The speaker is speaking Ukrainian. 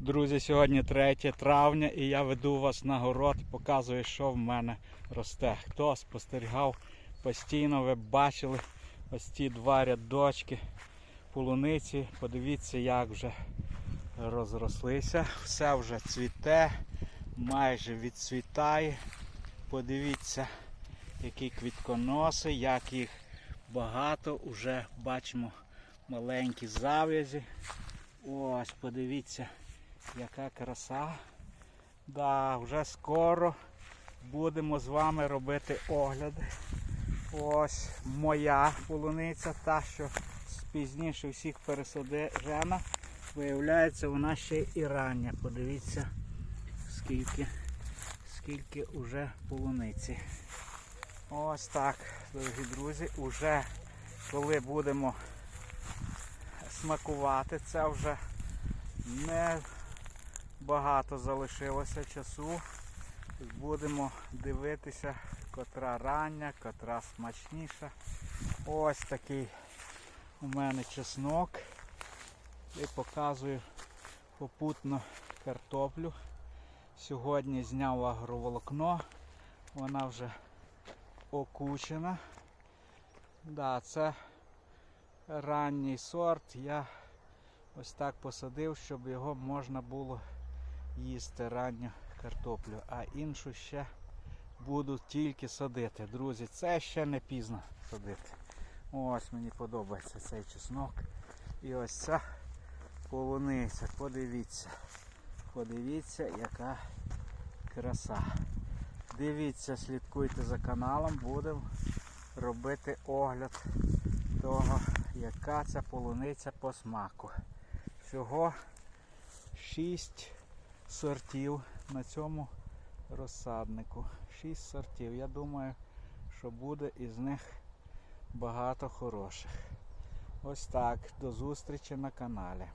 Друзі, сьогодні 3 травня і я веду вас на город, показую, що в мене росте. Хто спостерігав постійно, ви бачили ось ці два рядочки полуниці. Подивіться, як вже розрослися. Все вже цвіте, майже відцвітає. Подивіться, які квітконоси, як їх багато. Уже бачимо маленькі зав'язі. Ось, подивіться, яка краса. Да, вже скоро будемо з вами робити огляди. Ось моя полуниця, та, що пізніше всіх пересадена. Виявляється, вона ще і рання. Подивіться, скільки, скільки вже полуниці. Ось так, дорогі друзі, уже коли будемо смакувати, це вже не багато залишилося часу. Будемо дивитися, котра рання, котра смачніша. Ось такий у мене чеснок. І показую попутно картоплю. Сьогодні зняв агроволокно. Вона вже окучена. Да, це ранній сорт. Я ось так посадив, щоб його можна було їсти ранню картоплю, а іншу ще буду тільки садити. Друзі, це ще не пізно садити. Ось мені подобається цей чеснок. І ось ця полуниця. Подивіться. Подивіться, яка краса. Дивіться, слідкуйте за каналом, будемо робити огляд того, яка ця полуниця по смаку. Всього 6 сортів на цьому розсаднику. 6 сортів. Я думаю, що буде із них багато хороших. Ось так. До зустрічі на каналі.